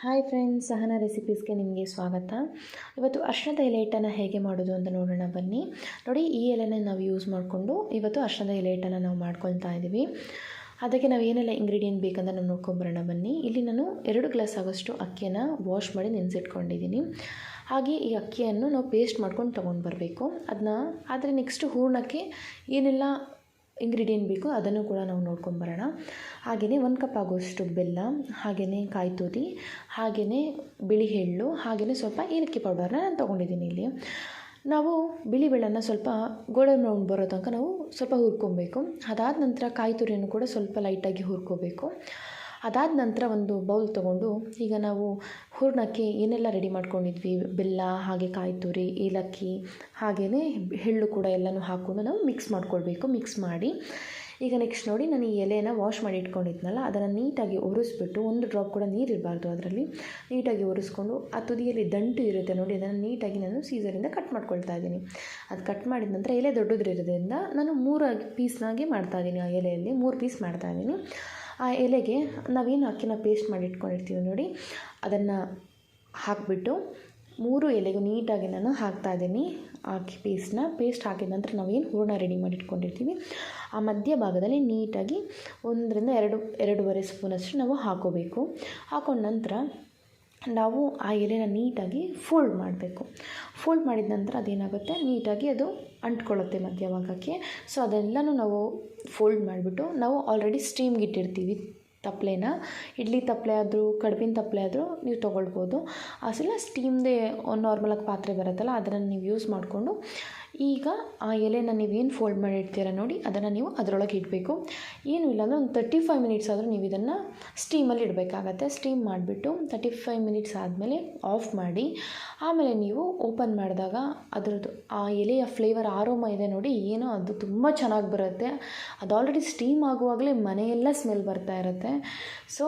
Hi friends ಸಹನ ರೆಸಿಪೀಸ್ಗೆ ನಿಮಗೆ ಸ್ವಾಗತ. ಇವತ್ತು ಅರ್ಶನದ ಎಲೆ ಹಿಟ್ಟನ್ನು ಹೇಗೆ ಮಾಡೋದು ಅಂತ ನೋಡೋಣ ಬನ್ನಿ. ನೋಡಿ, ಈ ಎಲೆನ ನಾವು ಯೂಸ್ ಮಾಡಿಕೊಂಡು ಇವತ್ತು ಅರ್ಶನದ ಎಲೆ ಹಿಟ್ಟನ್ನು ನಾವು ಮಾಡ್ಕೊಳ್ತಾ ಇದ್ದೀವಿ ಅದಕ್ಕೆ ನಾವು ಏನೆಲ್ಲ ಇಂಗ್ರೀಡಿಯೆಂಟ್ ಬೇಕಂತ ನಾವು ನೋಡ್ಕೊಂಬರೋಣ ಬನ್ನಿ. ಇಲ್ಲಿ ನಾನು ಎರಡು ಗ್ಲಾಸ್ ಆಗೋಷ್ಟು ಅಕ್ಕಿಯನ್ನು ವಾಶ್ ಮಾಡಿ ನೆನೆಸಿಟ್ಕೊಂಡಿದ್ದೀನಿ ಹಾಗೆ ಈ ಅಕ್ಕಿಯನ್ನು ನಾವು ಪೇಸ್ಟ್ ಮಾಡ್ಕೊಂಡು ತೊಗೊಂಡು ಬರಬೇಕು. ಅದನ್ನ ಆದರೆ ನೆಕ್ಸ್ಟ್ ಹೂರ್ಣಕ್ಕೆ ಏನೆಲ್ಲ ಇಂಗ್ರೀಡಿಯೆಂಟ್ ಬೇಕು ಅದನ್ನು ಕೂಡ ನಾವು ನೋಡ್ಕೊಂಬರೋಣ. ಹಾಗೆಯೇ ಒಂದು ಕಪ್ ಆಗುವಷ್ಟು ಬೆಲ್ಲ, ಹಾಗೆಯೇ ಕಾಯಿ ತುರಿ, ಹಾಗೆಯೇ ಬಿಳಿ ಎಳ್ಳು, ಹಾಗೆಯೇ ಸ್ವಲ್ಪ ಏಲಕ್ಕಿ ಪೌಡರ್ನ ನಾನು ತೊಗೊಂಡಿದ್ದೀನಿ ಇಲ್ಲಿ. ನಾವು ಬಿಳಿ ಬೆಳ್ಳನ್ನು ಸ್ವಲ್ಪ ಗೋಲ್ಡನ್ ಬ್ರೌನ್ ಬರೋ ತನಕ ನಾವು ಸ್ವಲ್ಪ ಹುರ್ಕೊಬೇಕು. ಅದಾದ ನಂತರ ಕಾಯಿ ತುರಿಯನ್ನು ಕೂಡ ಸ್ವಲ್ಪ ಲೈಟಾಗಿ ಹುರ್ಕೋಬೇಕು. ಅದಾದ ನಂತರ ಒಂದು ಬೌಲ್ ತೊಗೊಂಡು ಈಗ ನಾವು ಹೂರ್ಣಕ್ಕೆ ಏನೆಲ್ಲ ರೆಡಿ ಮಾಡ್ಕೊಂಡಿದ್ವಿ? ಬೆಲ್ಲ, ಹಾಗೆ ಕಾಯಿ ತುರಿ, ಏಲಕ್ಕಿ, ಹಾಗೆಯೇ ಎಳ್ಳು ಕೂಡ ಎಲ್ಲನೂ ಹಾಕ್ಕೊಂಡು ನಾವು ಮಿಕ್ಸ್ ಮಾಡ್ಕೊಳ್ಬೇಕು. ಮಿಕ್ಸ್ ಮಾಡಿ ಈಗ ನೆಕ್ಸ್ಟ್ ನೋಡಿ ನಾನು ಈ ಎಲೆನ ವಾಶ್ ಮಾಡಿ ಇಟ್ಕೊಂಡಿದ್ನಲ್ಲ, ಅದನ್ನು ನೀಟಾಗಿ ಒರೆಸ್ಬಿಟ್ಟು ಒಂದು ಡ್ರಾಪ್ ಕೂಡ ನೀರು ಇರಬಾರ್ದು ಅದರಲ್ಲಿ. ನೀಟಾಗಿ ಒರೆಸ್ಕೊಂಡು ಆ ತುದಿಯಲ್ಲಿ ದಂಟು ಇರುತ್ತೆ ನೋಡಿ, ಅದನ್ನು ನೀಟಾಗಿ ನಾನು ಸೀಸರಿಂದ ಕಟ್ ಮಾಡ್ಕೊಳ್ತಾ ಇದ್ದೀನಿ. ಅದು ಕಟ್ ಮಾಡಿದ ನಂತರ ಎಲೆ ದೊಡ್ಡದಿರೋದ್ರಿಂದ ನಾನು ಮೂರು ಪೀಸ್ನಾಗೆ ಮಾಡ್ತಾ ಇದ್ದೀನಿ ಆ ಎಲೆಯಲ್ಲಿ, ಮೂರು ಪೀಸ್ ಮಾಡ್ತಾ ಇದ್ದೀನಿ. ಆ ಎಲೆಗೆ ನಾವೇನು ಅಕ್ಕಿನ ಪೇಸ್ಟ್ ಮಾಡಿ ಇಟ್ಕೊಂಡಿರ್ತೀವಿ ನೋಡಿ, ಅದನ್ನು ಹಾಕಿಬಿಟ್ಟು ಮೂರು ಎಲೆಗೂ ನೀಟಾಗಿ ನಾನು ಹಾಕ್ತಾ ಇದ್ದೀನಿ ಅಕ್ಕಿ ಪೇಸ್ಟ್ನ ಪೇಸ್ಟ್ ಹಾಕಿದ ನಂತರ ನಾವೇನು ಹೂರ್ಣ ರೆಡಿ ಮಾಡಿ ಇಟ್ಕೊಂಡಿರ್ತೀವಿ. ಆ ಮಧ್ಯ ಭಾಗದಲ್ಲಿ ನೀಟಾಗಿ ಒಂದರಿಂದ ಎರಡು, ಎರಡೂವರೆ ಸ್ಪೂನಷ್ಟು ನಾವು ಹಾಕೋಬೇಕು. ಹಾಕೊಂಡ ನಂತರ ನಾವು ಆ ಎಲೆನ ನೀಟಾಗಿ ಫೋಲ್ಡ್ ಮಾಡಬೇಕು. ಫೋಲ್ಡ್ ಮಾಡಿದ ನಂತರ ಅದೇನಾಗುತ್ತೆ? ನೀಟಾಗಿ ಅದು ಅಂಟ್ಕೊಳ್ಳುತ್ತೆ ಮಧ್ಯಭಾಗಕ್ಕೆ ಸೊ ಅದೆಲ್ಲನೂ ನಾವು ಫೋಲ್ಡ್ ಮಾಡಿಬಿಟ್ಟು ನಾವು ಆಲ್ರೆಡಿ ಸ್ಟೀಮ್ಗೆ ಇಟ್ಟಿರ್ತೀವಿ ತಪ್ಪಲೆನ ಇಡ್ಲಿ ತಪ್ಪಲೆ ಆದರೂ, ಕಡುಬಿನ ತಪ್ಪಲೆ ಆದರೂ ನೀವು ತೊಗೊಳ್ಬೋದು. ಅಸಲ ಸ್ಟೀಮ್ದೇ ನಾರ್ಮಲಾಗಿ ಪಾತ್ರೆ ಬರುತ್ತಲ್ಲ, ಅದನ್ನು ನೀವು ಯೂಸ್ ಮಾಡಿಕೊಂಡು ಈಗ ಆ ಎಲೆನ ನೀವೇನು ಫೋಲ್ಡ್ ಮಾಡಿ ಇಡ್ತೀರ ನೋಡಿ, ಅದನ್ನು ನೀವು ಅದರೊಳಗೆ ಇಡಬೇಕು. ಏನೂ ಇಲ್ಲ ಅಂದರೆ ಒಂದು ತರ್ಟಿ ಫೈವ್ ಮಿನಿಟ್ಸ್ ಆದರೂ ನೀವು ಇದನ್ನು ಸ್ಟೀಮಲ್ಲಿ ಇಡಬೇಕಾಗತ್ತೆ. ಸ್ಟೀಮ್ ಮಾಡಿಬಿಟ್ಟು ತರ್ಟಿ ಫೈವ್ ಮಿನಿಟ್ಸ್ ಆದಮೇಲೆ ಆಫ್ ಮಾಡಿ, ಆಮೇಲೆ ನೀವು ಓಪನ್ ಮಾಡಿದಾಗ ಅದರದ್ದು ಆ ಎಲೆಯ ಫ್ಲೇವರ್ ಆರೋಮ ಇದೆ ನೋಡಿ, ಏನೋ ಅದು ತುಂಬ ಚೆನ್ನಾಗಿ ಬರುತ್ತೆ. ಅದು ಆಲ್ರೆಡಿ ಸ್ಟೀಮ್ ಆಗುವಾಗಲೇ ಮನೆಯೆಲ್ಲ ಸ್ಮೆಲ್ ಬರ್ತಾ ಇರುತ್ತೆ. ಸೊ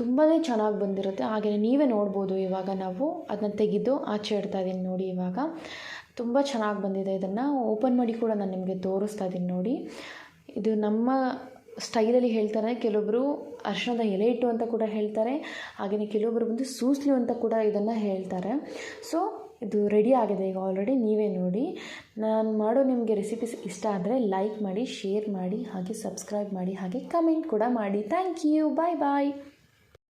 ತುಂಬಾ ಚೆನ್ನಾಗಿ ಬಂದಿರುತ್ತೆ. ಹಾಗೆಯೇ ನೀವೇ ನೋಡ್ಬೋದು ಇವಾಗ ನಾವು. ಅದನ್ನ ತೆಗೆದು ಆಚೆ ಇಡ್ತಾ ಇದ್ದೀನಿ ನೋಡಿ ಇವಾಗ. ತುಂಬ ಚೆನ್ನಾಗಿ ಬಂದಿದೆ ಇದನ್ನು. ಓಪನ್ ಮಾಡಿ ಕೂಡ ನಾನು ನಿಮಗೆ ತೋರಿಸ್ತಾ ಇದ್ದೀನಿ ನೋಡಿ. ಇದು ನಮ್ಮ ಸ್ಟೈಲಲ್ಲಿ ಹೇಳ್ತಾರೆ. ಕೆಲವೊಬ್ಬರು ಅರ್ಶನದ ಎಲೆ ಇಟ್ಟು ಅಂತ ಕೂಡ ಹೇಳ್ತಾರೆ. ಹಾಗೆಯೇ ಕೆಲವೊಬ್ಬರು ಬಂದು ಸೂಸ್ಲು ಅಂತ ಕೂಡ ಇದನ್ನು ಹೇಳ್ತಾರೆ. ಸೊ ಇದು ರೆಡಿ ಆಗಿದೆ ಈಗ ಆಲ್ರೆಡಿ ನೀವೇ ನೋಡಿ. ನಾನು ಮಾಡೋ ನಿಮಗೆ ರೆಸಿಪೀಸ್ ಇಷ್ಟ ಆದರೆ ಲೈಕ್ ಮಾಡಿ ಶೇರ್ ಮಾಡಿ, ಹಾಗೆ ಸಬ್ಸ್ಕ್ರೈಬ್ ಮಾಡಿ, ಹಾಗೆ ಕಮೆಂಟ್ ಕೂಡ ಮಾಡಿ. Thank you bye bye